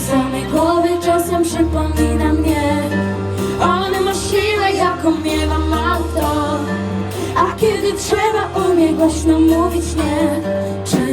tej samej głowy czasem przypomina mnie. On ma siłę, jaką miewa mało A kiedy trzeba, umie głośno mówić nie Czy